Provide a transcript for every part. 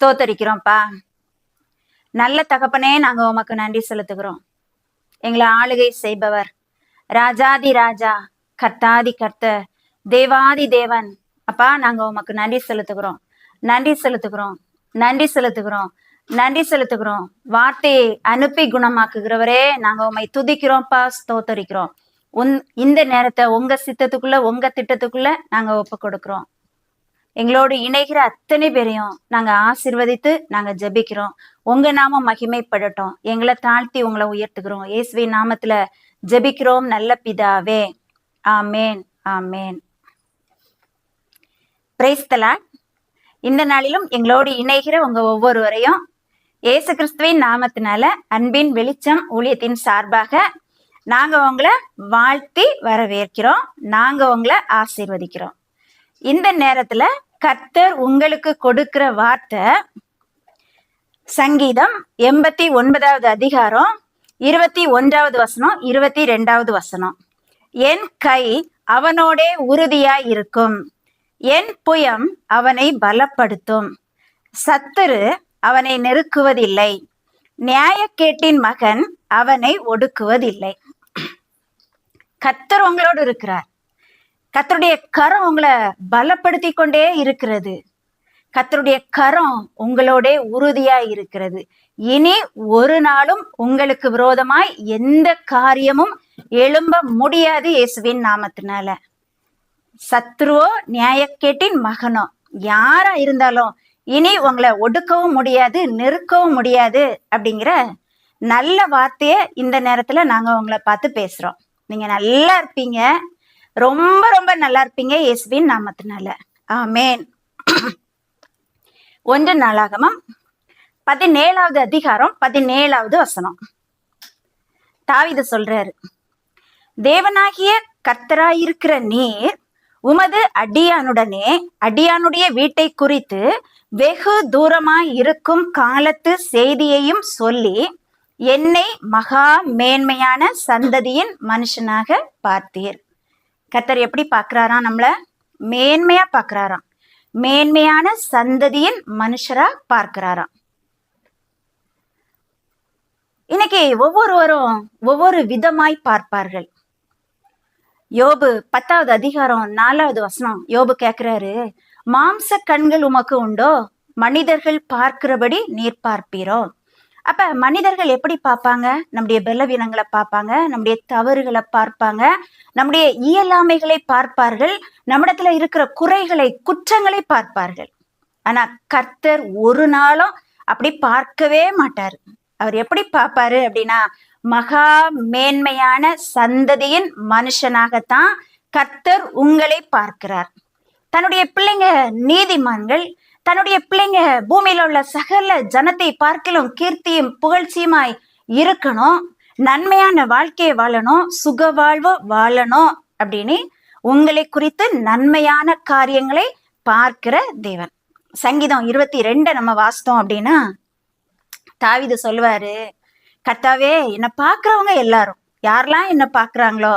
ஸ்தோத்தரிக்கிறோம்ப்பா. நல்ல தகப்பனே நாங்க உமக்கு நன்றி செலுத்துகிறோம். எங்களை ஆளுகை செய்பவர். ராஜாதி ராஜா கர்த்தாதி கர்த்தர் தேவாதி தேவன். அப்பா நாங்க உமக்கு நன்றி செலுத்துகிறோம். நன்றி செலுத்துகிறோம். நன்றி செலுத்துகிறோம். நன்றி செலுத்துகிறோம். வார்த்தையை அனுப்பி குணமாக்குகிறவரே நாங்க உம்மை துதிக்கிறோம்ப்பா ஸ்தோத்தரிக்கிறோம். உன் இந்த நேரத்தை உங்க சித்தத்துக்குள்ள உங்க திட்டத்துக்குள்ள நாங்க ஒப்பு கொடுக்கிறோம் எங்களோடு இணைகிற அத்தனை பேரையும் நாங்க ஆசிர்வதித்து நாங்க ஜெபிக்கிறோம். உங்க நாமம் மகிமைப்படட்டும். எங்களை தாழ்த்தி உங்களை உயர்த்துகிறோம். இயேசுவி நாமத்துல ஜெபிக்கிறோம் நல்ல பிதாவே. ஆமேன் ஆமேன். பிரைஸ்தலா இந்த நாளிலும் எங்களோடு இணைகிற உங்க ஒவ்வொருவரையும் இயேசு கிறிஸ்துவின் நாமத்தினால அன்பின் வெளிச்சம் ஊழியத்தின் சார்பாக நாங்க உங்களை வாழ்த்தி வரவேற்கிறோம். நாங்க உங்களை ஆசீர்வதிக்கிறோம். இந்த நேரத்துல கர்த்தர் உங்களுக்கு கொடுக்கிற வார்த்தை சங்கீதம் எண்பத்தி ஒன்பதாவது அதிகாரம் இருபத்தி ஒன்றாவது வசனம் இருபத்தி ரெண்டாவது வசனம். என் கை அவனோடே உறுதியாய் இருக்கும். என் புயம் அவனை பலப்படுத்தும். சத்துரு அவனை நெருக்குவதில்லை. நியாயக்கேட்டின் மகன் அவனை ஒடுக்குவதில்லை. கத்தர் உங்களோடு இருக்கிறார். கத்தருடைய கரம் உங்களை பலப்படுத்தி கொண்டே இருக்கிறது. கத்தருடைய கரம் உங்களோட உறுதியா இருக்கிறது. இனி ஒரு நாளும் உங்களுக்கு விரோதமாய் எந்த காரியமும் எழும்ப முடியாது இயேசுவின் நாமத்தினால. சத்ருவோ நியாயக்கேட்டின் மகனோ யாரா இருந்தாலும் இனி உங்களை ஒடுக்கவும் முடியாது நெருக்கவும் முடியாது அப்படிங்கிற நல்ல வார்த்தைய இந்த நேரத்துல நாங்க உங்களை பார்த்து பேசுறோம். நீங்க நல்லா இருப்பீங்க. ரொம்ப ரொம்ப நல்லா இருப்பீங்க இயேசுவின் நாமத்தினால. ஆமேன். ஒன்று நாளாகமம் பதினேழாவது அதிகாரம் பதினேழாவது வசனம். தாவித சொல்றாரு தேவனாகிய கர்த்தராயிருக்கிற நீர் உமது அடியானுடனே அடியானுடைய வீட்டை குறித்து வெகு தூரமாய் இருக்கும் காலத்து செய்தியையும் சொல்லி என்னை மகா மேன்மையான சந்ததியின் மனுஷனாக பார்த்தீர். கத்தர் எப்படி பார்க்குறாராம் நம்மளை மேன்மையா பார்க்குறாராம். மேன்மையான சந்ததியின் மனுஷரா பார்க்கிறாராம். இன்னைக்கு ஒவ்வொருவரும் ஒவ்வொரு விதமாய் பார்ப்பார்கள். யோபு பத்தாவது அதிகாரம் நாலாவது வசனம் யோபு கேக்குறாரு மாம்ச கண்கள் உமக்கு உண்டோ? மனிதர்கள் பார்க்கிறபடி நீர் பார்ப்பீரோ? அப்ப மனிதர்கள் எப்படி பார்ப்பாங்க? நம்முடைய பலவீனங்களை பார்ப்பாங்க நம்முடைய தவறுகளை பார்ப்பாங்க நம்முடைய இயலாமைகளை பார்ப்பார்கள் நம்மிடத்துல இருக்கிற குறைகளை குற்றங்களை பார்ப்பார்கள். ஆனா கர்த்தர் ஒரு நாளும் அப்படி பார்க்கவே மாட்டார். அவர் எப்படி பார்ப்பாரு அப்படின்னா மகா மேன்மையான சந்ததியின் மனுஷனாகத்தான் கர்த்தர் உங்களை பார்க்கிறார். தன்னுடைய பிள்ளைங்க நீதிமான்கள் தன்னுடைய பிள்ளைங்க பூமியில உள்ள சகல ஜனத்தை பார்க்கலும் கீர்த்தியும் புகழ்ச்சியுமாய் இருக்கணும். நன்மையான வாழ்க்கையை வாழணும். சுக வாழ்வு வாழணும் அப்படின்னு உங்களை குறித்து நன்மையான காரியங்களை பார்க்கிற தேவன். சங்கீதம் இருபத்தி ரெண்டை நம்ம வாசித்தோம் அப்படின்னா தாவிது சொல்லுவாரு கர்த்தாவே என்னை பார்க்கறவங்க எல்லாரும் யாரெல்லாம் என்ன பார்க்கறாங்களோ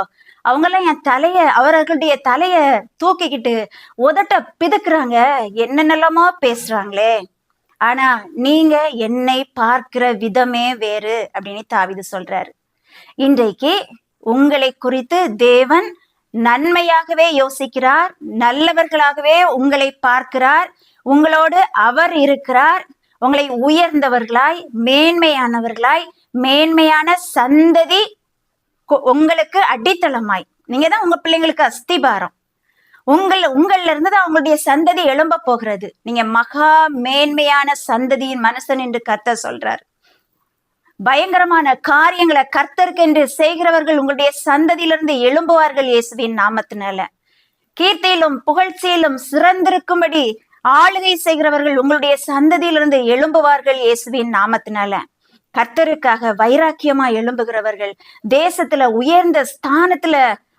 அவங்கெல்லாம் என் தலைய அவர்களுடைய தலைய தூக்கிக்கிட்டு உதட்ட பிதுக்குறாங்க. என்னென்னலாமா பேசுறாங்களே. ஆனா நீங்க என்னை பார்க்கிற விதமே வேறு அப்படின்னு தாவிது சொல்றாரு. இன்றைக்கு உங்களை குறித்து தேவன் நன்மையாகவே யோசிக்கிறார் நல்லவர்களாகவே உங்களை பார்க்கிறார் உங்களோடு அவர் இருக்கிறார் உங்களை உயர்ந்தவர்களாய் மேன்மையானவர்களாய் மேன்மையான சந்ததி உங்களுக்கு அடித்தளமாய். நீங்க தான் உங்க பிள்ளைங்களுக்கு அஸ்திபாரம். உங்கள் உங்கள்ல இருந்து தான் அவங்களுடைய சந்ததி எழும்ப போகிறது. நீங்க மகா மேன்மையான சந்ததியின் மனசன் என்று கர்த்தர் சொல்றார். பயங்கரமான காரியங்களை கர்த்தருக்கென்று செய்கிறவர்கள் உங்களுடைய சந்ததியிலிருந்து எழும்புவார்கள் இயேசுவின் நாமத்தினால. கீர்த்தியிலும் புகழ்ச்சியிலும் சிறந்திருக்கும்படி ஆளுகை செய்கிறவர்கள் உங்களுடைய சந்ததியிலிருந்து எழும்புவார்கள் இயேசுவின் நாமத்தினால. கர்த்தருக்காக வைராக்கியமா எழும்புகிறவர்கள் தேசத்துல உயர்ந்த ஸ்தானத்துல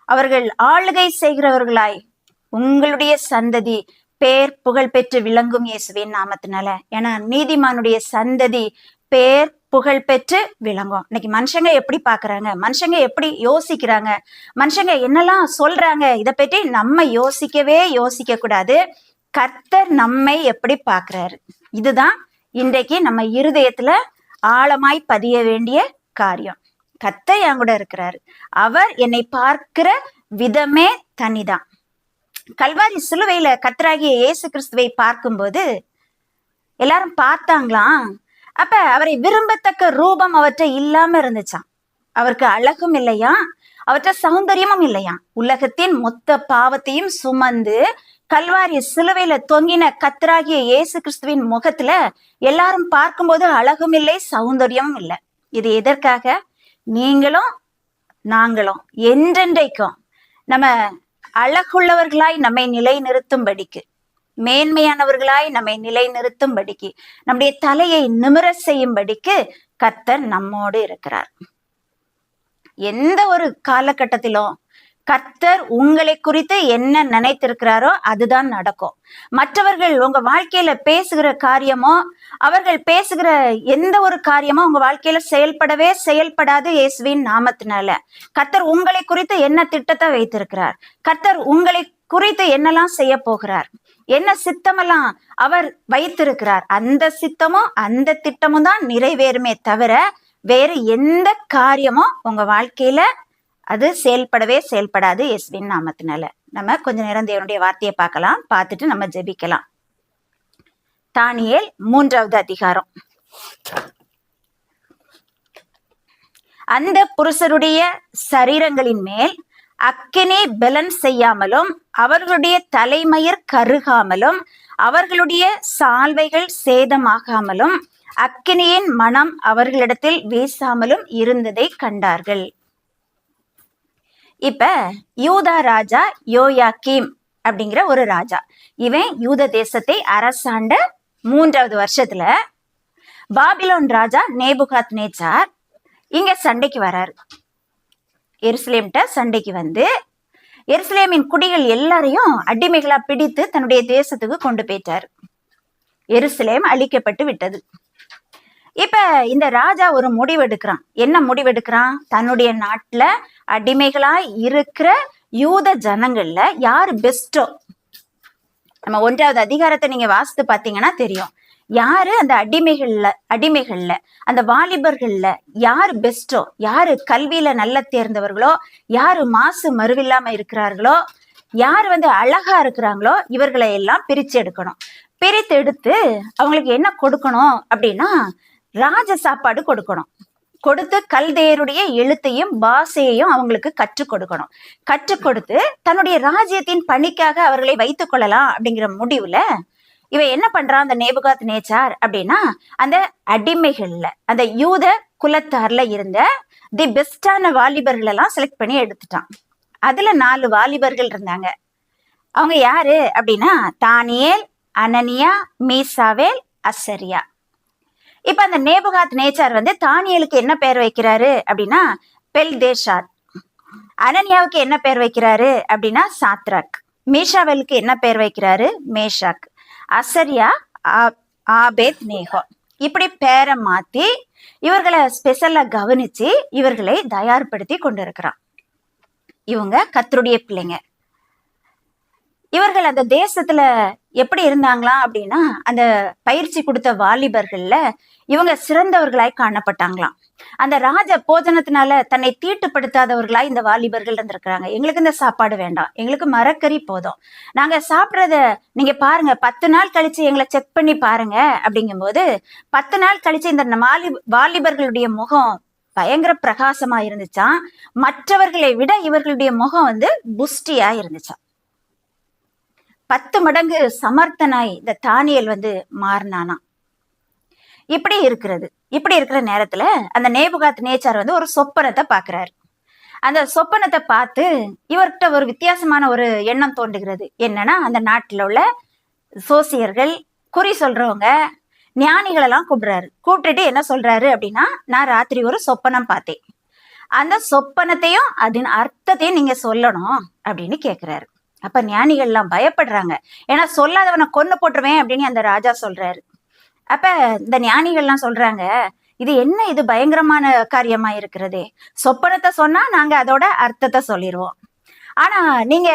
அவர்கள் ஆளுகை செய்கிறவர்களாய் உங்களுடைய சந்ததி பேர் புகழ் பெற்று விளங்கும் இயேசுவின் நாமத்தினால. ஏன்னா நீதிமானுடைய சந்ததி பேர் புகழ் பெற்று விளங்கும். இன்னைக்கு மனுஷங்க எப்படி பாக்குறாங்க? மனுஷங்க எப்படி யோசிக்கிறாங்க? மனுஷங்க என்னெல்லாம் சொல்றாங்க? இதை பற்றி நம்ம யோசிக்கவே யோசிக்க கூடாது கர்த்தர் நம்மை எப்படி பாக்குறாரு? இதுதான் இன்றைக்கு நம்ம இருதயத்துல ஆழமாய் பதிய வேண்டிய காரியம். கத்த என் கூட இருக்கிறாரு. அவர் என்னை பார்க்கிற விதமே தனிதான். கல்வாரி சிலுவையில கத்தராகிய இயேசு கிறிஸ்துவை பார்க்கும்போது எல்லாரும் பார்த்தாங்களாம். அப்ப அவரை விரும்பத்தக்க ரூபம் அவற்றை இல்லாம இருந்துச்சாம். அவருக்கு அழகும் இல்லையா? அவற்ற சௌந்தரியமும் இல்லையா? உலகத்தின் மொத்த பாவத்தையும் சுமந்து கல்வாரி சிலுவையில தொங்கின கத்தராகிய இயேசு கிறிஸ்துவின் முகத்துல எல்லாரும் பார்க்கும்போது அழகும் இல்லை சௌந்தரியமும் இல்லை. இது எதற்காக? நீங்களும் நாங்களும் என்றென்றைக்கும் நம்ம அழகுள்ளவர்களாய் நம்மை நிலைநிறுத்தும்படிக்கு மேன்மையானவர்களாய் நம்மை நிலைநிறுத்தும்படிக்கு நம்முடைய தலையை நிமிர செய்யும்படிக்கு கத்தர் நம்மோடு இருக்கிறார். எந்த ஒரு காலகட்டத்திலும் கர்த்தர் உங்களை குறித்து என்ன நினைத்திருக்கிறாரோ அதுதான் நடக்கும். மற்றவர்கள் உங்க வாழ்க்கையில பேசுகிற காரியமோ அவர்கள் பேசுகிற எந்த ஒரு காரியமோ உங்க வாழ்க்கையில செயல்படவே செயல்படாது இயேசுவின் நாமத்தினால. கர்த்தர் உங்களை குறித்து என்ன திட்டத்தை வைத்திருக்கிறார்? கர்த்தர் உங்களை குறித்து என்னெல்லாம் செய்ய போகிறார்? என்ன சித்தமெல்லாம் அவர் வைத்திருக்கிறார்? அந்த சித்தமும் அந்த திட்டமும் தான் நிறைவேறுமே தவிர வேற எந்த காரியமும் உங்க வாழ்க்கையில அது செயல்படவே செயல்படாது எஸ்வின் நாமத்தினால. நம்ம கொஞ்ச நேரம் தேவனுடைய வார்த்தையை பார்க்கலாம் பார்த்துட்டு நம்ம ஜெபிக்கலாம். தானியல் மூன்றாவது அதிகாரம். அந்த புருஷருடைய சரீரங்களின் மேல் அக்கினி பலன் செய்யாமலும் அவர்களுடைய தலைமயிர் கருகாமலும் அவர்களுடைய சால்வைகள் சேதமாகாமலும் அக்கினியின் மனம் அவர்களிடத்தில் வீசாமலும் இருந்ததை கண்டார்கள். இப்ப யூதா ராஜா யோயா கீம் அப்படிங்கிற ஒரு ராஜா. இவன் யூத தேசத்தை அரசாண்ட மூன்றாவது வருஷத்துல பாபிலோன் ராஜா நேபுகாத் நேச்சார் இங்க சண்டைக்கு வராரு. எருசலேம்கிட்ட சண்டைக்கு வந்து எருசலேமின் குடிகள் எல்லாரையும் அடிமைகளா பிடித்து தன்னுடைய தேசத்துக்கு கொண்டு போயிட்டார். எருசலேம் அழிக்கப்பட்டு விட்டது. இப்ப இந்த ராஜா ஒரு முடிவெடுக்கிறான். என்ன முடிவெடுக்கிறான்? தன்னுடைய நாட்டுல அடிமைகளா இருக்கிற யூத ஜனங்கள்ல யாரு பெஸ்டோ நம்ம ஒன்றாவது அதிகாரத்தை நீங்க வாசித்து பாத்தீங்கன்னா தெரியும். யாரு அந்த அடிமைகள்ல அடிமைகள்ல அந்த வாலிபர்கள்ல யாரு பெஸ்டோ யாரு கல்வியில நல்ல தேர்ந்தவர்களோ? யாரு மாசு மறுவில்லாம இருக்கிறார்களோ? யார் வந்து அழகா இருக்கிறாங்களோ? இவர்களை எல்லாம் பிரிச்சு எடுக்கணும். பிரித்து எடுத்து அவங்களுக்கு என்ன கொடுக்கணும் அப்படின்னா ராஜ சாப்பாடு கொடுக்கணும். கொடுத்து கல்தேயருடைய எழுத்தையும் பாஷையையும் அவங்களுக்கு கற்றுக் கொடுக்கணும். கற்றுக் கொடுத்து தன்னுடைய ராஜ்யத்தின் பணிக்காக அவர்களை வைத்துக் கொள்ளலாம் அப்படிங்கிற முடிவுல இவன் என்ன பண்றான்? அந்த நேபுகாத் நேச்சார் அப்படின்னா அந்த அடிமைகள்ல அந்த யூத குலத்தார்ல இருந்த தி பெஸ்டான வாலிபர்கள் எல்லாம் செலக்ட் பண்ணி எடுத்துட்டான். அதுல நாலு வாலிபர்கள் இருந்தாங்க. அவங்க யாரு அப்படின்னா தானியேல் அனனியா மீசாவேல் அசரியா. இப்ப அந்த நேபுகாத் நேச்சார் வந்து தானியலுக்கு என்ன பெயர் வைக்கிறாரு அப்படின்னா பெல் தேஷாத் அனன்யாவுக்கு என்ன பெயர் வைக்கிறாரு அப்படின்னா சாத்ராக். மீஷாவலுக்கு என்ன பெயர் வைக்கிறாரு? மேஷாக். Azariah Abednego. இப்படி பேரை மாத்தி இவர்களை ஸ்பெஷலா கவனிச்சு இவர்களை தயார்படுத்தி கொண்டு இருக்கிறான் இவங்க கத்தருடைய பிள்ளைங்க. இவர்கள் அந்த தேசத்துல எப்படி இருந்தாங்களா அப்படின்னா அந்த பயிற்சி கொடுத்த வாலிபர்கள்ல இவங்க சிறந்தவர்களாய் காணப்பட்டாங்களாம். அந்த ராஜ போஜனத்தினால தன்னை தீட்டுப்படுத்தாதவர்களாய் இந்த வாலிபர்கள் இருந்திருக்கிறாங்க. எங்களுக்கு இந்த சாப்பாடு வேண்டாம். எங்களுக்கு மரக்கறி போதும். நாங்க சாப்பிட்றத நீங்க பாருங்க. பத்து நாள் கழிச்சு எங்களை செக் பண்ணி பாருங்க அப்படிங்கும்போது பத்து நாள் கழிச்சு இந்த வாலி வாலிபர்களுடைய முகம் பயங்கர பிரகாசமா இருந்துச்சாம். மற்றவர்களை விட இவர்களுடைய முகம் வந்து புஷ்டியா இருந்துச்சாம். பத்து மடங்கு சமர்த்தனாய் இந்த தானியல் வந்து மாறினானா இப்படி இருக்கிறது. இப்படி இருக்கிற நேரத்துல அந்த நேபுகாத் நேச்சார் வந்து ஒரு சொப்பனத்தை பாக்குறாரு. அந்த சொப்பனத்தை பார்த்து இவர்கிட்ட ஒரு வித்தியாசமான ஒரு எண்ணம் தோன்றுகிறது. என்னன்னா அந்த நாட்டில் உள்ள சோசியர்கள் குறி சொல்றவங்க ஞானிகளெல்லாம் கூப்பிடுறாரு. கூப்பிட்டுட்டு என்ன சொல்றாரு அப்படின்னா நான் ராத்திரி ஒரு சொப்பனம் பார்த்தேன். அந்த சொப்பனத்தையும் அதன் அர்த்தத்தையும் நீங்க சொல்லணும் அப்படின்னு கேட்குறாரு அப்ப ஞானிகள் எல்லாம் பயப்படுறாங்க. ஏன்னா சொல்லாதவனை கொன்னு போட்டுருவேன் அப்படின்னு அந்த ராஜா சொல்றாரு. அப்ப இந்த ஞானிகள்லாம் சொல்றாங்க இது என்ன இது பயங்கரமான காரியமா இருக்கிறதே? சொப்பனத்தை சொன்னா நாங்க அதோட அர்த்தத்தை சொல்லிடுவோம் ஆனா நீங்க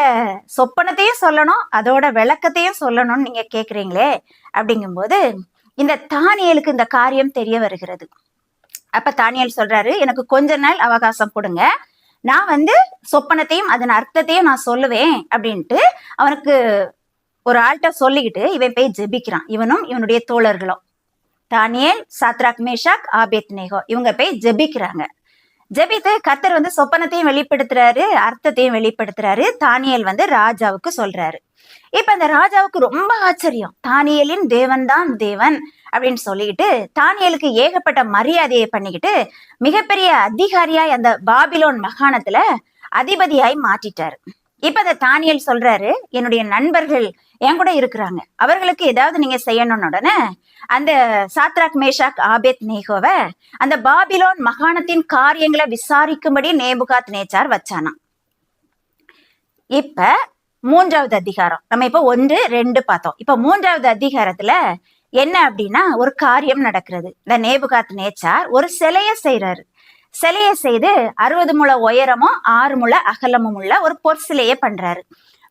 சொப்பனத்தையும் சொல்லணும் அதோட விளக்கத்தையும் சொல்லணும்னு நீங்க கேக்குறீங்களே அப்படிங்கும்போது இந்த தானியலுக்கு இந்த காரியம் தெரிய வருகிறது. அப்ப தானியல் சொல்றாரு எனக்கு கொஞ்ச நாள் அவகாசம் கொடுங்க. நான் வந்து சொப்பனத்தையும் அதன் அர்த்தத்தையும் நான் சொல்லுவேன் அப்படின்ட்டு அவனுக்கு ஒரு ஆள்கிட்ட சொல்லிக்கிட்டு இவன் போய் ஜெபிக்கிறான். இவனும் இவனுடைய தோழர்களும். Daniel Shadrach Meshach Abednego. இவங்க போய் ஜெபிக்கிறாங்க. ஜெபித்து கத்தர் வந்து சொப்பனத்தையும் வெளிப்படுத்துறாரு அர்த்தத்தையும் வெளிப்படுத்துறாரு. தானியல் வந்து ராஜாவுக்கு சொல்றாரு. இப்ப அந்த ராஜாவுக்கு ரொம்ப ஆச்சரியம். தானியலின் தேவன் தான் தேவன் அப்படின்னு சொல்லிக்கிட்டு தானியலுக்கு ஏகப்பட்ட மரியாதையை பண்ணிக்கிட்டு மிகப்பெரிய அதிகாரியாய் அந்த பாபிலோன் மகாணத்துல அதிபதியாய் மாற்றிட்டாரு. இப்ப அந்த தானியல் சொல்றாரு என்னுடைய நண்பர்கள் என் கூட இருக்கிறாங்க. அவர்களுக்கு ஏதாவது நீங்க செய்யணும்னு உடனே அந்த சாத்ராக் மேஷாக் ஆபேத் நேகோவை அந்த பாபிலோன் மகாணத்தின் காரியங்களை விசாரிக்கும்படி நேபுகாத் நேச்சார் வச்சானா இப்ப மூன்றாவது அதிகாரம். நம்ம இப்ப ஒன்று ரெண்டு பார்த்தோம். இப்ப மூன்றாவது அதிகாரத்துல என்ன அப்படின்னா ஒரு காரியம் நடக்கிறது. இந்த நேபுகாத் நேச்சார் ஒரு சிலைய செய்யறாரு சிலையை செய்து அறுபது முழ உயரமும் ஆறு முழ அகலமும் உள்ள ஒரு பொற்சிலையை பண்றாரு.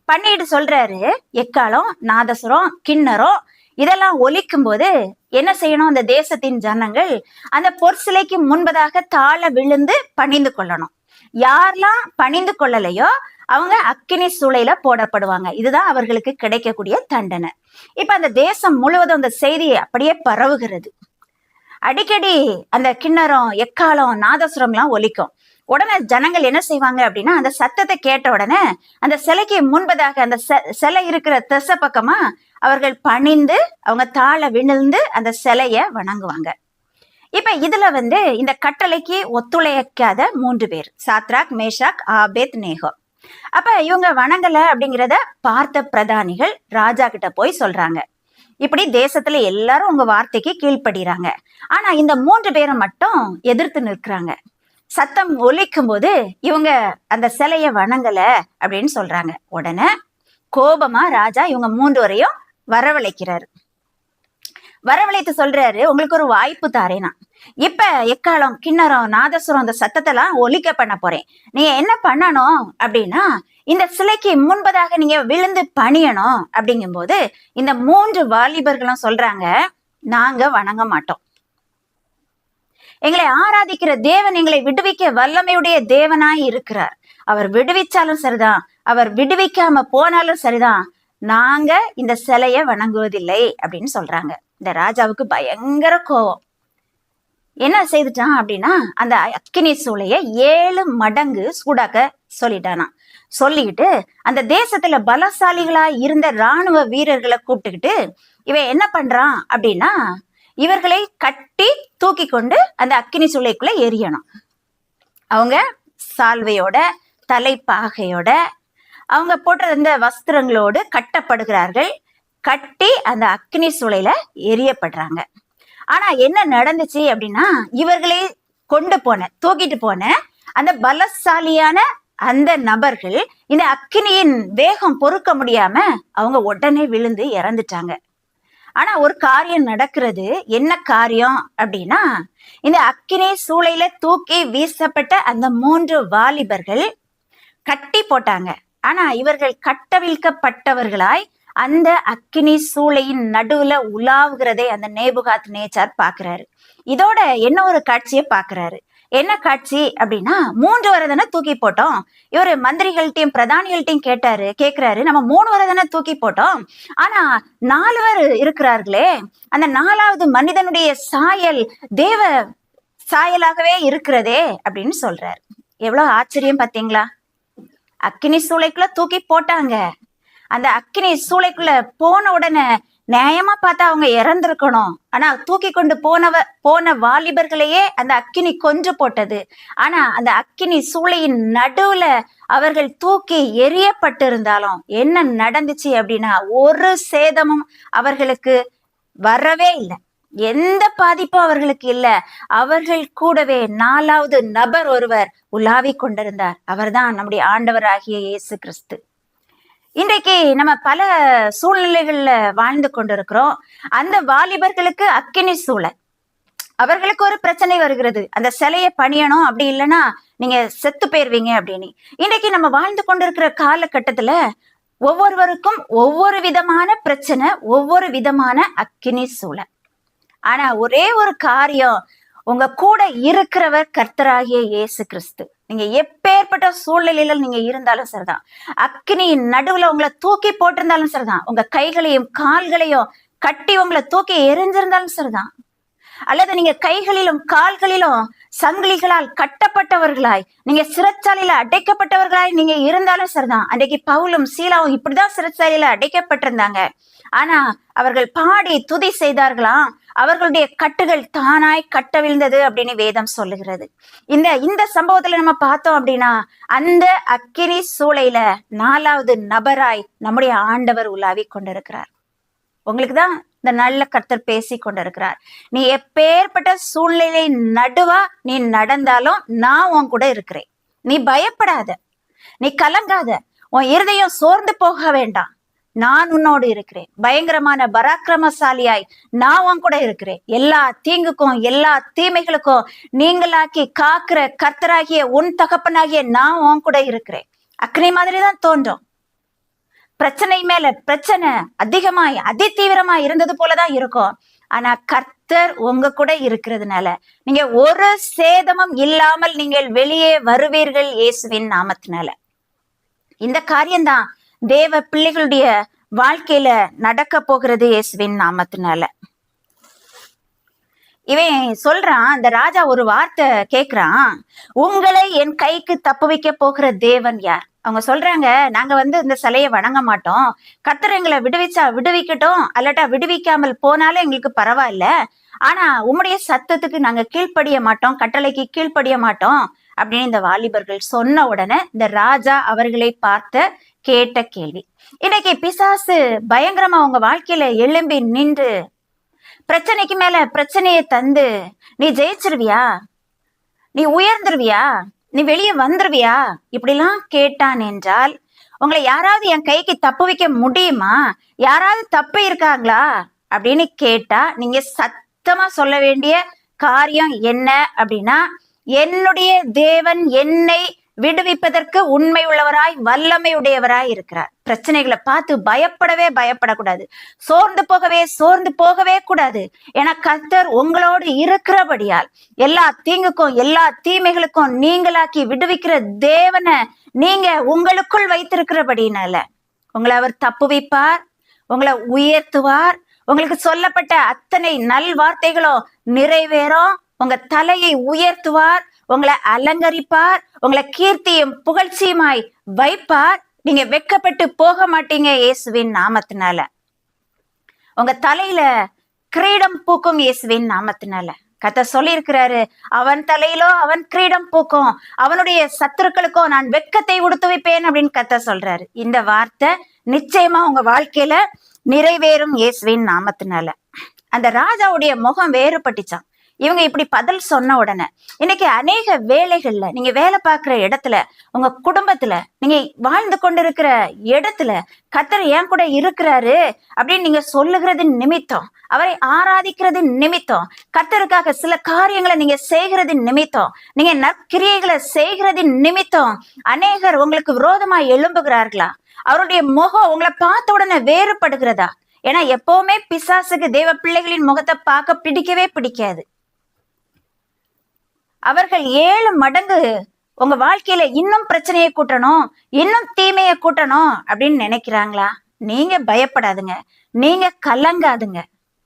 பண்ணிட்டு சொல்றாரு எக்காலம் நாதசுரம் கிண்ணறம். இதெல்லாம் ஒலிக்கும் போது என்ன செய்யணும்? அந்த தேசத்தின் ஜனங்கள் அந்த பொற்சிலைக்கு முன்பதாக தாழ விழுந்து பணிந்து கொள்ளணும். யாரெல்லாம் பணிந்து கொள்ளலையோ அவங்க அக்கினி சூளையில போடப்படுவாங்க. இதுதான் அவர்களுக்கு கிடைக்கக்கூடிய தண்டனை. இப்ப அந்த தேசம் முழுவதும் அந்த செய்தி அப்படியே பரவுகிறது. அடிக்கடி அந்த கிண்ணறம் எக்காலம் நாதசுரம்லாம் ஒலிக்கும். உடனே ஜனங்கள் என்ன செய்வாங்க அப்படின்னா அந்த சத்தத்தை கேட்ட உடனே அந்த சிலைக்கு முன்பதாக அந்த சிலை இருக்கிற திசை பக்கமா அவர்கள் பணிந்து அவங்க தாள விழுந்து அந்த சிலைய வணங்குவாங்க. இப்ப இதுல வந்து இந்த கட்டளைக்கு ஒத்துழைக்காத மூன்று பேர் சாத்ராக் மேஷாக் ஆபேத் நேகோ. அப்ப இவங்க வணங்கல அப்படிங்கிறத பார்த்த பிரதானிகள் ராஜா கிட்ட போய் சொல்றாங்க. இப்படி தேசத்துல எல்லாரும் உங்க வார்த்தைக்கு கீழ்ப்படுறாங்க. ஆனா இந்த மூன்று பேரை மட்டும் எதிர்த்து நிற்கிறாங்க. சத்தம் ஒலிக்கும் போது இவங்க அந்த சிலைய வணங்கல அப்படின்னு சொல்றாங்க. உடனே கோபமா ராஜா இவங்க மூன்று வரையும் வரவழைக்கிறாரு. வரவழைத்து சொல்றாரு உங்களுக்கு ஒரு வாய்ப்பு தாரேனா இப்ப எக்காலம் கிண்ணறம் நாதசுரம் அந்த சத்தத்தெல்லாம் ஒலிக்க பண்ண போறேன். நீங்க என்ன பண்ணணும் அப்படின்னா இந்த சிலைக்கு முன்பதாக நீங்க விழுந்து பணியணும். அப்படிங்கும்போது இந்த மூன்று வாலிபர்களும் சொல்றாங்க நாங்க வணங்க மாட்டோம். எங்களை ஆராதிக்கிற தேவன் எங்களை விடுவிக்க வல்லமையுடைய தேவனாய் இருக்கிறார். அவர் விடுவிச்சாலும் சரிதான். அவர் விடுவிக்காம போனாலும் சரிதான். நாங்க இந்த சிலைய வணங்குவதில்லை அப்படின்னு சொல்றாங்க. இந்த ராஜாவுக்கு பயங்கர கோபம். என்ன செய்துட்டான் அப்படின்னா அந்த அக்கினி சூளைய ஏழு மடங்கு சூடாக்க சொல்லிட்டானா சொல்லிக்கிட்டு அந்த தேசத்துல பலசாலிகளா இருந்த ராணுவ வீரர்களை கூப்பிட்டுக்கிட்டு இவன் என்ன பண்றான் அப்படின்னா இவர்களை கட்டி தூக்கி கொண்டு அந்த அக்கினி சூளைக்குள்ள எரியணும் அவங்க சால்வையோட தலைப்பாகையோட அவங்க போட்ட அந்த வஸ்திரங்களோடு கட்டப்படுகிறார்கள். கட்டி அந்த அக்னி சூளையில எரியப்படுறாங்க ஆனா என்ன நடந்துச்சு அப்படின்னா இவர்களே கொண்டு போன தூக்கிட்டு போன அந்த பலசாலியான அந்த நபர்கள் இந்த அக்னியின் வேகம் பொறுக்க முடியாம அவங்க உடனே விழுந்து இறந்துட்டாங்க. ஆனா ஒரு காரியம் நடக்கிறது. என்ன காரியம் அப்படின்னா இந்த அக்கினி சூளையில தூக்கி வீசப்பட்ட அந்த மூன்று வாலிபர்கள் கட்டி போட்டாங்க. ஆனா இவர்கள் கட்டவிழ்க்கப்பட்டவர்களாய் அந்த அக்கினி சூளையின் நடுவுல உலாவுகிறதை அந்த நேபுகாத் நேச்சார் பாக்குறாரு இதோட என்ன ஒரு காட்சியை பாக்குறாரு என்ன காட்சி அப்படின்னா மூன்று வரதனை தூக்கி போட்டோம். இவரு மந்திரிகள்ட்டையும் பிரதானிகள்ட்டையும் கேட்டாரு கேட்கிறாரு நம்ம மூணு வரதனை தூக்கி போட்டோம். ஆனா நாலுவர் இருக்கிறார்களே அந்த நாலாவது மனிதனுடைய சாயல் தேவ சாயலாகவே இருக்கிறதே அப்படின்னு சொல்றாரு. எவ்வளவு ஆச்சரியம் பாத்தீங்களா? அக்கினி சூளைக்குள்ள தூக்கி போட்டாங்க. அந்த அக்கினி சூளைக்குள்ள போன உடனே நியாயமா பார்த்தா அவங்க இறந்திருக்கணும். ஆனா தூக்கி கொண்டு போனவ போன வாலிபர்களையே அந்த அக்கினி கொன்று போட்டது. ஆனா அந்த அக்கினி சூளையின் நடுவுல அவர்கள் தூக்கி எரியப்பட்டிருந்தாலும் என்ன நடந்துச்சு அப்படின்னா ஒரு சேதமும் அவர்களுக்கு வரவே இல்லை. எந்த பாதிப்பும் அவர்களுக்கு இல்ல. அவர்கள் கூடவே நாலாவது நபர் ஒருவர் உலாவிக் கொண்டிருந்தார். அவர்தான் நம்முடைய ஆண்டவராகிய இயேசு கிறிஸ்து. இன்றைக்கு நம்ம பல சூழ்நிலைகள்ல வாழ்ந்து கொண்டிருக்கிறோம். அந்த வாலிபர்களுக்கு அக்கினி சூழல். அவர்களுக்கு ஒரு பிரச்சனை வருகிறது. அந்த சிலையை பணியணும் அப்படி இல்லைன்னா நீங்க செத்து போயிருவீங்க அப்படின்னு. இன்னைக்கு நம்ம வாழ்ந்து கொண்டிருக்கிற காலகட்டத்துல ஒவ்வொருவருக்கும் ஒவ்வொரு விதமான பிரச்சனை ஒவ்வொரு விதமான அக்கினி சூழல். ஆனா ஒரே ஒரு காரியம் உங்க கூட இருக்கிறவர் கர்த்தராகிய இயேசு கிறிஸ்து. நீங்க எப்பேற்பட்ட சூழ்நிலையில நீங்க இருந்தாலும் சரிதான். அக்னியின் நடுவுல உங்களை தூக்கி போட்டிருந்தாலும் சரிதான். உங்க கைகளையும் கால்களையும் கட்டி உங்களை தூக்கி எரிஞ்சிருந்தாலும் சரிதான். அல்லது நீங்க கைகளிலும் கால்களிலும் சங்கிலிகளால் கட்டப்பட்டவர்களாய் நீங்க சிறைச்சாலையில அடைக்கப்பட்டவர்களாய் நீங்க இருந்தாலும் சரிதான். அன்றைக்கு பவுலும் சீலாவும் இப்படிதான் சிறைச்சாலையில அடைக்கப்பட்டிருந்தாங்க. ஆனா அவர்கள் பாடி துதி செய்தார்களாம். அவர்களுடைய கட்டுகள் தானாய் கட்டவிழ்ந்தது அப்படின்னு வேதம் சொல்லுகிறது. இந்த இந்த சம்பவத்துல நம்ம பார்த்தோம் அப்படின்னா அந்த அக்கினி சூளையில நாலாவது நபராய் நம்முடைய ஆண்டவர் உலாவி கொண்டிருக்கிறார். உங்களுக்கு தான் இந்த நல்ல கர்த்தர் பேசி கொண்டிருக்கிறார். நீ எப்பேற்பட்ட சூழ்நிலை நடுவா நீ நடந்தாலும் நான் உன் கூட இருக்கிறேன். நீ பயப்படாத. நீ கலங்காத. உன் இருதயம் சோர்ந்து போக வேண்டாம். நான் உன்னோடு இருக்கிறேன். பயங்கரமான பராக்கிரமசாலியாய் நான் உன் கூட இருக்கிறேன். எல்லா தீங்குக்கும் எல்லா தீமைகளுக்கும் நீங்களாக்கி காக்குற கர்த்தராகிய உன் தகப்பனாகிய நான் உன் கூட இருக்கிறேன். அக்னி மாதிரி தான் தோன்றும். பிரச்சனை மேல பிரச்சனை அதிகமாய் அதி தீவிரமாய் இருந்தது போலதான் இருக்கும். ஆனா கர்த்தர் உங்க கூட இருக்கிறதுனால நீங்க ஒரு சேதமும் இல்லாமல் நீங்கள் வெளியே வருவீர்கள் இயேசுவின் நாமத்தினால. இந்த காரியம்தான் தேவ பிள்ளைகளுடைய வாழ்க்கையில நடக்க போகிறது இயேசுவின் நாமத்தினால. இவன் சொல்றான் அந்த ராஜா ஒரு வார்த்தை கேக்குறான் உங்களை என் கைக்கு தப்பு வைக்க போகிற தேவன் யார்? அவங்க சொல்றாங்க நாங்க வந்து இந்த சிலையை வணங்க மாட்டோம். கத்தர் எங்களை விடுவிச்சா விடுவிக்கட்டும் அல்லட்டா விடுவிக்காமல் போனாலும் எங்களுக்கு பரவாயில்ல. ஆனா உம்முடைய சத்தத்துக்கு நாங்க கீழ்ப்படிய மாட்டோம் கட்டளைக்கு கீழ்ப்படிய மாட்டோம். அப்படின்னு இந்த வாலிபர்கள் சொன்ன உடனே இந்த ராஜா அவர்களை பார்த்த கேட்ட கேள்வி. இன்னைக்கு பிசாசு பயங்கரமா உங்க வாழ்க்கையில எழும்பி நின்று பிரச்சனைக்கு மேல பிரச்சனையை தந்து நீ ஜெயிச்சிருவியா? நீ உயர்ந்துருவியா? நீ வெளியே வந்துருவியா? இப்படிலாம் கேட்டான் என்றால் உங்களை யாராவது என் கைக்கு தப்பு வைக்க முடியுமா? யாராவது தப்பு இருக்காங்களா? அப்படின்னு கேட்டா நீங்க சத்தமா சொல்ல வேண்டிய காரியம் என்ன? அப்படின்னா என்னுடைய தேவன் என்னை விடுவிப்பதற்கு உண்மை உள்ளவராய் வல்லமை உடையவராய் இருக்கிறார் பிரச்சனைகளை பார்த்து பயப்படவே பயப்படக்கூடாது. சோர்ந்து போகவே சோர்ந்து போகவே கூடாது. ஏன்னா கத்தர் உங்களோடு இருக்கிறபடியால் எல்லா தீங்குக்கும் எல்லா தீமைகளுக்கும் நீங்களாக்கி விடுவிக்கிற தேவனை நீங்க உங்களுக்குள் வைத்திருக்கிறபடினால உங்களை அவர் தப்புவிப்பார் உங்களை உயர்த்துவார். உங்களுக்கு சொல்லப்பட்ட அத்தனை நல் வார்த்தைகளும் நிறைவேறும். உங்க தலையை உயர்த்துவார். உங்களை அலங்கரிப்பார் உங்களை கீர்த்தியும் புகழ்ச்சியுமாய் வைப்பார். நீங்க வெக்கப்பட்டு போக மாட்டீங்க இயேசுவின் நாமத்தினால. உங்க தலையில கிரீடம் பூக்கும் இயேசுவின் நாமத்தினால. கத்த சொல்லியிருக்கிறாரு அவன் தலையிலோ அவன் கிரீடம் பூக்கும். அவனுடைய சத்துருக்களுக்கோ நான் வெக்கத்தை உடுத்து வைப்பேன் அப்படின்னு கத்த சொல்றாரு. இந்த வார்த்தை நிச்சயமா உங்க வாழ்க்கையில நிறைவேறும் இயேசுவின் நாமத்தினால. அந்த ராஜாவுடைய முகம் வேறுபட்டுச்சான் இவங்க இப்படி பதில் சொன்ன உடனே இன்னைக்கு அநேக வேலைகள்ல நீங்க வேலை பார்க்குற இடத்துல உங்க குடும்பத்துல நீங்க வாழ்ந்து கொண்டிருக்கிற இடத்துல கத்தர் ஏன் கூட இருக்கிறாரு அப்படின்னு நீங்க சொல்லுகிறது நிமித்தம் அவரை ஆராதிக்கிறது நிமித்தம் கத்தருக்காக சில காரியங்களை நீங்க செய்கிறது நிமித்தம் நீங்க நற்கிரியைகளை செய்கிறதின் நிமித்தம் அநேகர் உங்களுக்கு விரோதமா எழும்புகிறார்களா? அவருடைய முகம் உங்களை பார்த்த உடனே வேறுபடுகிறதா? ஏன்னா எப்பவுமே பிசாசுக்கு தேவ பிள்ளைகளின் முகத்தை பார்க்க பிடிக்கவே பிடிக்காது. அவர்கள் ஏழு மடங்கு உங்க வாழ்க்கையில இன்னும் பிரச்சனையை கூட்டணும் இன்னும் தீமையை கூட்டணும் அப்படின்னு நினைக்கிறாங்களா? நீங்க பயப்படாதுங்க. நீங்க கலங்காதுங்க.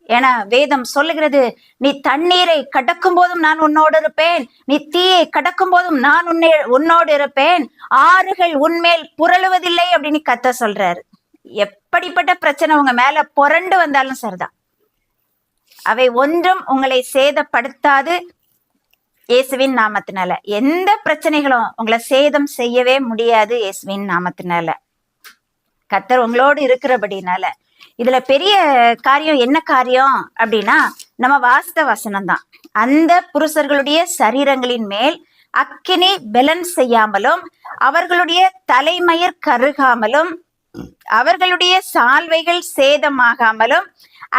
ஏன்னா வேதம் சொல்லுகிறது நீ தண்ணீரை கடக்கும் போதும் நான் உன்னோடு இருப்பேன். நீ தீயை கடக்கும் போதும் நான் உன்னே உன்னோடு இருப்பேன். ஆறுகள் உன்மேல் புரளுவதில்லை அப்படின்னு கத்த சொல்றாரு. எப்படிப்பட்ட பிரச்சனை உங்க மேல புரண்டு வந்தாலும் சரிதான். அவை ஒன்றும் உங்களை சேதப்படுத்தாது. இயேசுவின் நாமத்தினால. எந்த பிரச்சனைகளும் உங்களை சேதம் செய்யவே முடியாது இயேசுவின் நாமத்தினால. கத்தர் உங்களோடு இருக்கிறபடினால. இதுல பெரிய காரியம் என்ன காரியம் அப்படின்னா நம்ம வாஸ்த வசனம் தான் அந்த புருஷர்களுடைய சரீரங்களின் மேல் அக்கினி பெலன் செய்யாமலும் அவர்களுடைய தலைமயிர் கருகாமலும் அவர்களுடைய சால்வைகள் சேதமாகாமலும்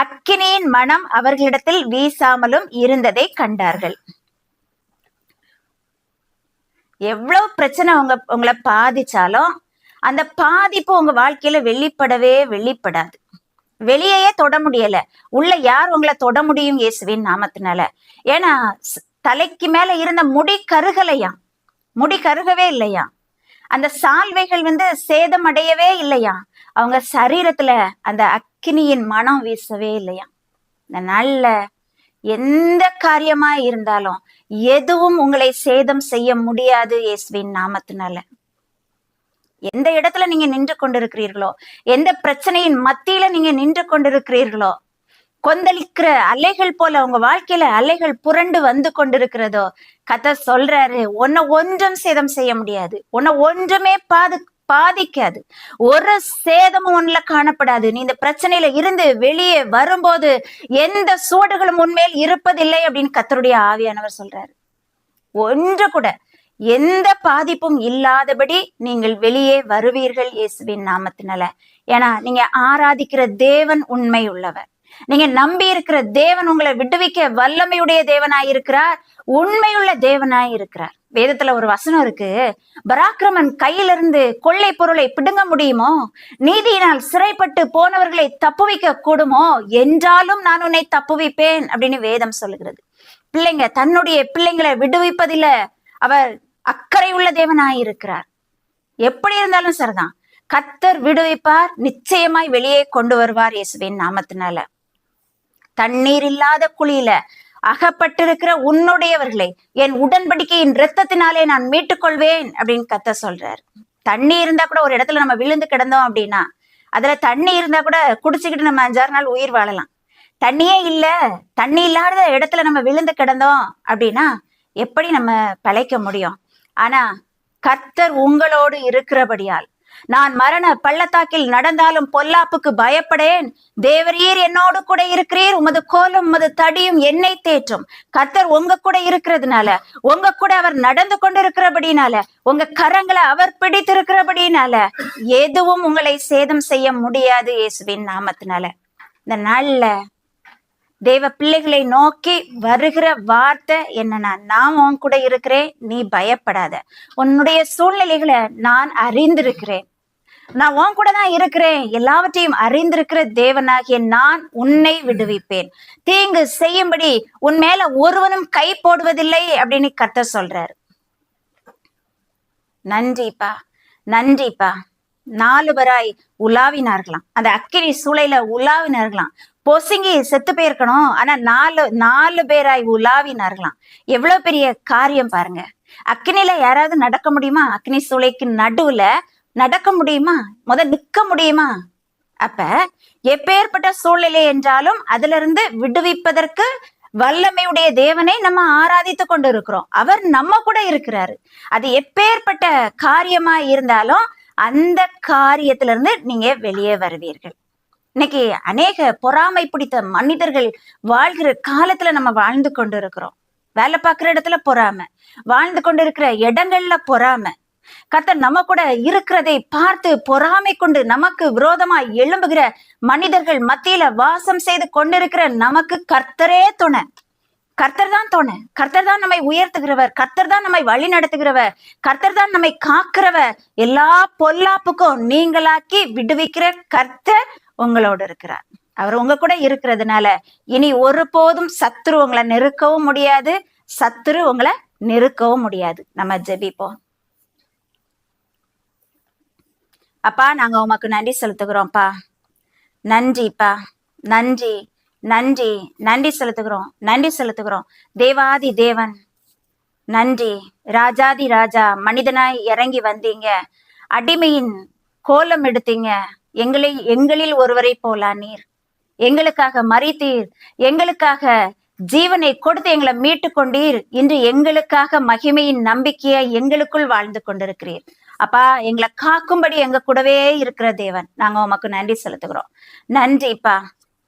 அக்கினியின் மனம் அவர்களிடத்தில் வீசாமலும் இருந்ததை கண்டார்கள். எவ்வளவு பிரச்சனை உங்க உங்களை பாதிச்சாலும் அந்த பாதிப்பு உங்க வாழ்க்கையில வெளிப்படவே வெளிப்படாது. வெளியே தொட முடியல. உள்ள யார் உங்களை தொட முடியும் இயேசுவின் நாமத்தினால? ஏன்னா தலைக்கு மேல இருந்த முடி கருகலையா? முடி கருகவே இல்லையா? அந்த சால்வைகள் வந்து சேதம் அடையவே இல்லையா? அவங்க சரீரத்துல அந்த அக்கினியின் மனம் வீசவே இல்லையா? இந்த நாள்ல எந்த காரியமா இருந்தாலும் எதுவும் உங்களை சேதம் செய்ய முடியாது இயேசுவின் நாமத்தினால. எந்த இடத்துல நீங்க நின்று கொண்டிருக்கிறீர்களோ எந்த பிரச்சனையின் மத்தியில நீங்க நின்று கொண்டிருக்கிறீர்களோ கொந்தளிக்கிற அலைகள் போல உங்க வாழ்க்கையில அலைகள் புரண்டு வந்து கொண்டிருக்கிறதோ கதை சொல்றாரு உன்னை ஒன்றும் சேதம் செய்ய முடியாது. உன்னை ஒன்றுமே பாது பாதிக்காது. ஒரு சேதமும் உன்ல காணப்படாது. நீ இந்த பிரச்சனையில இருந்து வெளியே வரும்போது எந்த சூடுகளும் உன்மேல் இருப்பதில்லை அப்படின்னு கத்தருடைய ஆவியானவர் சொல்றாரு. ஒன்று கூட எந்த பாதிப்பும் இல்லாதபடி நீங்கள் வெளியே வருவீர்கள் இயேசுவின் நாமத்தினால. ஏன்னா நீங்க ஆராதிக்கிற தேவன் உண்மை உள்ளவர். நீங்க நம்பி இருக்கிற தேவன் உங்களை விடுவிக்க வல்லமையுடைய தேவனாய் இருக்கிறார் உண்மையுள்ள தேவனாய் இருக்கிறார். வேதத்துல ஒரு வசனம் இருக்கு. பராக்கிரமன் கையிலிருந்து கொள்ளை பொருளை பிடுங்க முடியுமோ? நீதியினால் சிறைப்பட்டு போனவர்களை தப்புவிக்க கூடுமோ? என்றாலும் நான் உன்னை தப்புவிப்பேன் அப்படின்னு வேதம் சொல்லுகிறது. பிள்ளைங்க தன்னுடைய பிள்ளைங்களை விடுவிப்பதில அவர் அக்கறை உள்ள தேவனாய் இருக்கிறார். எப்படி இருந்தாலும் சரிதான். கத்தர் விடுவிப்பார் நிச்சயமாய் வெளியே கொண்டு வருவார் இயேசுவின் நாமத்தினால. தண்ணீர் இல்லாத குழியில அகப்பட்டிருக்கிற உன்னுடையவர்களை என் உடன்படிக்கையின் இரத்தத்தினாலே நான் மீட்டுக் கொள்வேன் அப்படின்னு கத்த சொல்றாரு. தண்ணி இருந்தா கூட ஒரு இடத்துல நம்ம விழுந்து கிடந்தோம் அப்படின்னா அதுல தண்ணி இருந்தா கூட குடிச்சுக்கிட்டு நம்ம அஞ்சாறு நாள் உயிர் வாழலாம். தண்ணியே இல்ல தண்ணி இல்லாத இடத்துல நம்ம விழுந்து கிடந்தோம் அப்படின்னா எப்படி நம்ம பிழைக்க முடியும்? ஆனா கர்த்தர் உங்களோடு இருக்கிறபடியால் நான் மரண பள்ளத்தாக்கில் நடந்தாலும் பொல்லாப்புக்கு பயப்படேன். தேவரீர் என்னோடு கூட இருக்கிறீர். உமது கோலும் உமது தடியும் என்னை தேற்றும். கத்தர் உங்க கூட இருக்கிறதுனால உங்க கூட அவர் நடந்து கொண்டிருக்கிறபடினால உங்க கரங்களை அவர் பிடித்திருக்கிறபடினால எதுவும் உங்களை சேதம் செய்ய முடியாது இயேசுவின் நாமத்தினால. இந்த நாள்ல தேவ பிள்ளைகளை நோக்கி வருகிற வார்த்தை என்னன்னா நான் உன் கூட இருக்கிறேன் நீ பயப்படாத. உன்னுடைய சூழ்நிலைகளை நான் அறிந்திருக்கிறேன். நான் உன் கூட தான் இருக்கிறேன். எல்லாவற்றையும் அறிந்திருக்கிற தேவனாகிய நான் உன்னை விடுவிப்பேன். தீங்கு செய்யும்படி உன் மேல ஒருவனும் கை போடுவதில்லை அப்படின்னு கத்த சொல்றாரு. நன்றிப்பா. நன்றிப்பா. நாலு பேராய் உலாவினார்களாம். அந்த அக்கினி சூளையில உலாவினார்களாம். பொசுங்கி செத்து போயிருக்கணும். ஆனா நாலு நாலு பேராய் உலாவினார்களாம். எவ்வளவு பெரிய காரியம் பாருங்க. அக்கினில யாராவது நடக்க முடியுமா? அக்னி சூளைக்கு நடுவுல நடக்க முடியுமா? முத நிக்க முடியுமா? அப்ப எப்பேற்பட்ட சூழ்நிலை என்றாலும் அதுல இருந்து விடுவிப்பதற்கு வல்லமையுடைய தேவனை நம்ம ஆராதித்து கொண்டு இருக்கிறோம் அவர் நம்ம கூட இருக்கிறாரு. அது எப்பேற்பட்ட காரியமா இருந்தாலும் அந்த காரியத்துல இருந்து நீங்க வெளியே வருவீர்கள். இன்னைக்கு அநேக பொறாமை பிடித்த மனிதர்கள் வாழ்கிற காலத்துல நம்ம வாழ்ந்து கொண்டு இருக்கிறோம் வேலை பார்க்குற இடத்துல பொறாம. வாழ்ந்து கொண்டு இருக்கிற இடங்கள்ல பொறாம. கர்த்தர் நம்ம கூட இருக்கிறதை பார்த்து பொறாமை கொண்டு நமக்கு விரோதமா எழும்புகிற மனிதர்கள் மத்தியில வாசம் செய்து கொண்டிருக்கிற நமக்கு கர்த்தரே துணை. கர்த்தர் தான் தோணு. கர்த்தர் தான் நம்மை உயர்த்துகிறவர். கர்த்தர் தான் நம்மை வழி நடத்துகிறவர். கர்த்தர் தான் நம்மை காக்கிறவர். எல்லா பொல்லாப்புக்கும் நீங்களாக்கி விடுவிக்கிற கர்த்தர் உங்களோடு இருக்கிறார். அவர் உங்க கூட இருக்கிறதுனால இனி ஒருபோதும் சத்துரு உங்களை நெருக்கவும் முடியாது. சத்துரு உங்களை நெருக்கவும் முடியாது. நம்ம ஜெபிப்போம். அப்பா நாங்க உமக்கு நன்றி செலுத்துகிறோம்ப்பா. நன்றிப்பா. நன்றி. நன்றி. நன்றி செலுத்துகிறோம். நன்றி செலுத்துகிறோம். தேவாதி தேவன் நன்றி. ராஜாதி ராஜா மனிதனாய் இறங்கி வந்தீங்க. அடிமையின் கோலம் எடுத்தீங்க. எங்களை எங்களில் ஒருவரை போலா நீர். எங்களுக்காக மறித்தீர் எங்களுக்காக ஜீவனை கொடுத்து எங்களை மீட்டு கொண்டீர். இன்று எங்களுக்காக மகிமையின் நம்பிக்கையை எங்களுக்குள் வாழ்ந்து கொண்டிருக்கிறீர். அப்பா எங்களை காக்கும்படி எங்க கூடவே இருக்கிற தேவன். நாங்க உமக்கு நன்றி செலுத்துகிறோம். நன்றிப்பா.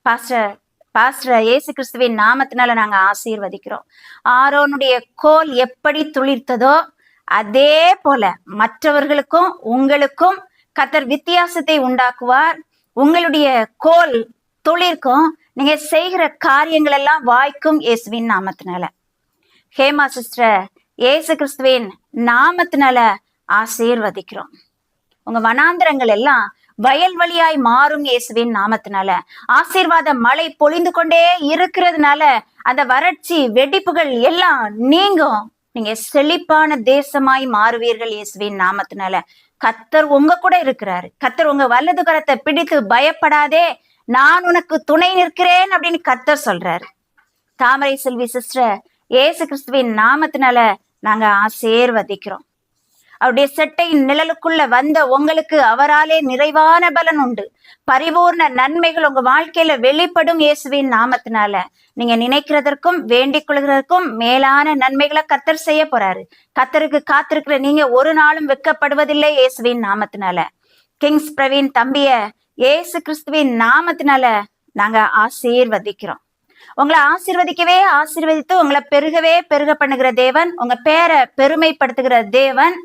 பாஸ்டர் பாஸ்டர் இயேசு கிறிஸ்துவின் நாமத்தினால நாங்க ஆசீர்வதிக்கிறோம். ஆரோனுடைய கோல் எப்படி துளிர்த்ததோ அதே போல மற்றவர்களுக்கும் உங்களுக்கும் கத்தர் வித்தியாசத்தை உண்டாக்குவார். உங்களுடைய கோல் துளிர்க்கும் நீங்க செய்கிற காரியங்கள் எல்லாம் வாய்க்கும் இயேசுவின் நாமத்தினால. ஹேமா சிஸ்டர் இயேசு கிறிஸ்துவின் நாமத்தினால ஆசீர்வதிக்கிறோம். உங்க வனாந்திரங்கள் எல்லாம் வயல்வெளியாய் மாறும் இயேசுவின் நாமத்தினால. ஆசீர்வாத மழை பொழிந்து கொண்டே இருக்கிறதுனால அந்த வறட்சி வெடிப்புகள் எல்லாம் நீங்கும். நீங்க செழிப்பான தேசமாய் மாறுவீர்கள் இயேசுவின் நாமத்தினால. கத்தர் உங்க கூட இருக்கிறாரு. கத்தர் உங்க வலது கரத்தை பிடித்து பயப்படாதே. நான் உனக்கு துணை நிற்கிறேன் அப்படின்னு கத்தர் சொல்றாரு. தாமரை செல்வி சிஸ்டர் ஏசு கிறிஸ்துவின் நாமத்தினால நாங்க ஆசீர்வதிக்கிறோம். அவருடைய செட்டையின் நிழலுக்குள்ள வந்த உங்களுக்கு அவராலே நிறைவான பலன் உண்டு. பரிபூர்ண நன்மைகள் உங்க வாழ்க்கையில வெளிப்படும் இயேசுவின் நாமத்தினால. நீங்க நினைக்கிறதற்கும் வேண்டிக் கொள்கிறதற்கும் மேலான நன்மைகளை கத்தர் செய்ய போறாரு. கத்தருக்கு காத்திருக்கிற நீங்க ஒரு நாளும் வெட்கப்படுவதில்லை இயேசுவின் நாமத்தினால. கிங்ஸ் பிரவீன் தம்பிய இயேசு கிறிஸ்துவின் நாமத்தினால நாங்க ஆசீர்வதிக்கிறோம். உங்களை ஆசீர்வதிக்கவே ஆசீர்வதித்து உங்களை பெருகவே பெருக பண்ணுகிற தேவன் உங்க பேரை பெருமைப்படுத்துகிற தேவன்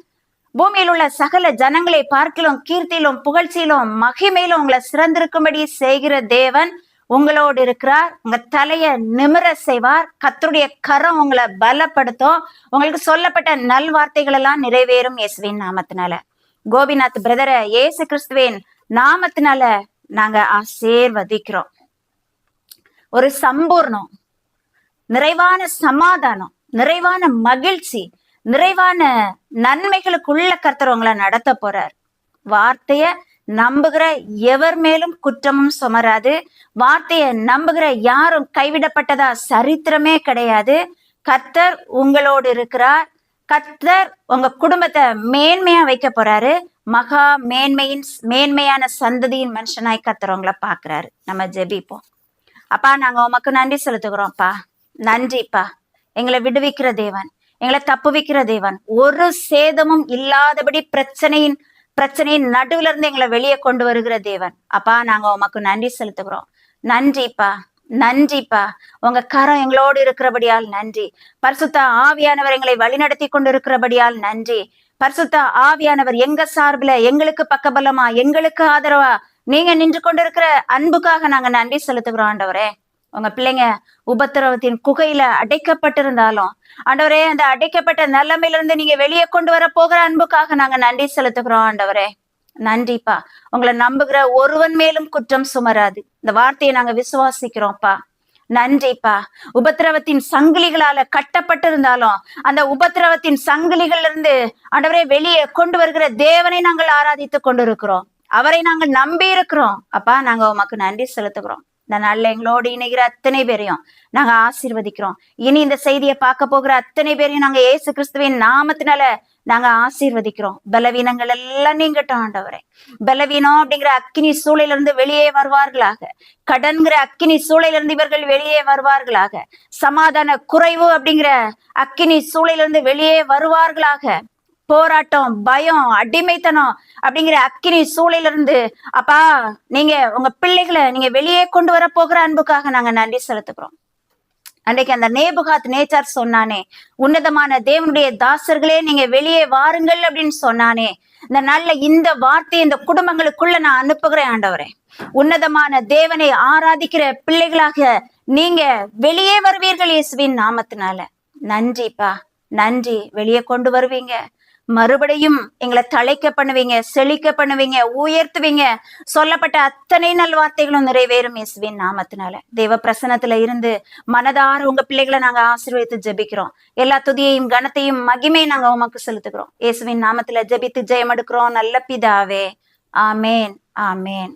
பூமியில் உள்ள சகல ஜனங்களை பார்க்கிலும் கீர்த்தியிலும் புகழ்ச்சியிலும் மகிமையிலும் உங்களை சிறந்திருக்கும்படி செய்கிற தேவன் உங்களோடு இருக்கிறார். உங்க தலைய நிமிர செய்வார். கத்தருடைய கரம் உங்களை பலப்படுத்தும். உங்களுக்கு சொல்லப்பட்ட நல்வார்த்தைகள் எல்லாம் நிறைவேறும் இயேசுவின் நாமத்தினால. கோபிநாத் பிரதரை இயேசு கிறிஸ்துவின் நாமத்தினால நாங்க ஆசீர்வதிக்கிறோம். ஒரு சம்பூர்ணம் நிறைவான சமாதானம் நிறைவான மகிழ்ச்சி நிறைவான நன்மைகளுக்குள்ள கர்த்தர் உங்களை நடத்த போறார். வார்த்தைய நம்புகிற எவர் மேலும் குற்றமும் சுமராது. வார்த்தைய நம்புகிற யாரும் கைவிடப்பட்டதா சரித்திரமே கிடையாது. கர்த்தர் உங்களோடு இருக்கிறார். கர்த்தர் உங்க குடும்பத்தை மேன்மையா வைக்க போறாரு. மகா மேன்மையின் மேன்மையான சந்ததியின் மனுஷனாய் கர்த்தர் உங்களை பாக்குறாரு நம்ம ஜெபிப்போம். அப்பா நாங்க உமக்கு நன்றி செலுத்துகிறோம்ப்பா. நன்றிப்பா. எங்களை விடுவிக்கிற தேவன். எங்களை தப்புவிக்கிற தேவன். ஒரு சேதமும் இல்லாதபடி பிரச்சனையின் பிரச்சனையின் நடுவுல இருந்து எங்களை வெளியே கொண்டு வருகிற தேவன். அப்பா நாங்க உமக்கு நன்றி செலுத்துகிறோம். நன்றிப்பா நன்றிப்பா. உங்க கரம் எங்களோடு இருக்கிறபடியால் நன்றி. பரிசுத்த ஆவியானவர் எங்களை வழிநடத்தி கொண்டு இருக்கிறபடியால் நன்றி. பரிசுத்த ஆவியானவர் எங்க சார்பில எங்களுக்கு பக்கபலமா எங்களுக்கு ஆதரவா நீங்க நின்று கொண்டிருக்கிற அன்புக்காக நாங்க நன்றி செலுத்துகிறோம் ஆண்டவரே. உங்க பிள்ளைங்க உபத்திரவத்தின் குகையில அடைக்கப்பட்டிருந்தாலும் ஆண்டவரே அந்த அடைக்கப்பட்ட நிலைமையில இருந்து நீங்க வெளியே கொண்டு வர போகிற அன்புக்காக நாங்க நன்றி செலுத்துகிறோம் ஆண்டவரே. நன்றிப்பா. உங்களை நம்புகிற ஒருவன் மேலும் குற்றம் சுமராது. இந்த வார்த்தையை நாங்க விசுவாசிக்கிறோம்ப்பா. நன்றிப்பா. உபத்திரவத்தின் சங்கிலிகளால கட்டப்பட்டிருந்தாலும் அந்த உபத்திரவத்தின் சங்கிலிகள்ல இருந்து ஆண்டவரே வெளியே கொண்டு வருகிற தேவனை நாங்கள் ஆராதித்து கொண்டிருக்கிறோம். அவரை நாங்கள் நம்பி இருக்கிறோம் அப்பா நாங்க உமக்கு நன்றி செலுத்துகிறோம். இந்த நாள்ல எங்களோடு இணைகிற அத்தனை பேரையும் நாங்க ஆசீர்வதிக்கிறோம். இனி இந்த செய்தியை பார்க்க போகிற அத்தனை பேரையும் நாங்க ஏசு கிறிஸ்துவின் நாமத்தினால நாங்க ஆசீர்வதிக்கிறோம். பலவீனங்கள் எல்லாம் நீங்கட்டும் ஆண்டவரே. பலவீனம் அப்படிங்கிற அக்கினி சூளையில இருந்து வெளியே வருவார்களாக. கடன்கிற அக்கினி சூளையில இருந்து இவர்கள் வெளியே வருவார்களாக. சமாதான குறைவு அப்படிங்கிற அக்கினி சூளையில இருந்து வெளியே வருவார்களாக. போராட்டம் பயம் அடிமைத்தனம் அப்படிங்கிற அக்கினி சூழல இருந்து அப்பா நீங்க உங்க பிள்ளைகளை நீங்க வெளியே கொண்டு வர போகிற அன்புக்காக நாங்க நன்றி செலுத்துக்கிறோம் அன்றைக்கு அந்த நேபுகாத் நேச்சார் சொன்னானே உன்னதமான தேவனுடைய தாசர்களே நீங்க வெளியே வாருங்கள் அப்படின்னு சொன்னானே. இந்த நல்ல இந்த வார்த்தை இந்த குடும்பங்களுக்குள்ள நான் அனுப்புகிறேன் ஆண்டவரே. உன்னதமான தேவனை ஆராதிக்கிற பிள்ளைகளாக நீங்க வெளியே வருவீர்கள் இயேசுவின் நாமத்தினால. நன்றிப்பா. நன்றி. வெளியே கொண்டு வருவீங்க. மறுபடியும் எங்களை தழைக்க பண்ணுவீங்க செழிக்க பண்ணுவீங்க உயர்த்துவீங்க. சொல்லப்பட்ட அத்தனை நல்வார்த்தைகளும் நிறைவேறும் இயேசுவின் நாமத்தினால. தேவ பிரசனத்துல இருந்து மனதார உங்க பிள்ளைகளை நாங்க ஆசீர்வதித்து ஜெபிக்கிறோம். எல்லா துதியையும் கனத்தையும் மகிமையும் நாங்க உமக்கு செலுத்துக்கிறோம் இயேசுவின் நாமத்துல ஜெபித்து ஜெயம் எடுக்கிறோம் நல்ல பிதாவே. ஆமேன். ஆமேன்.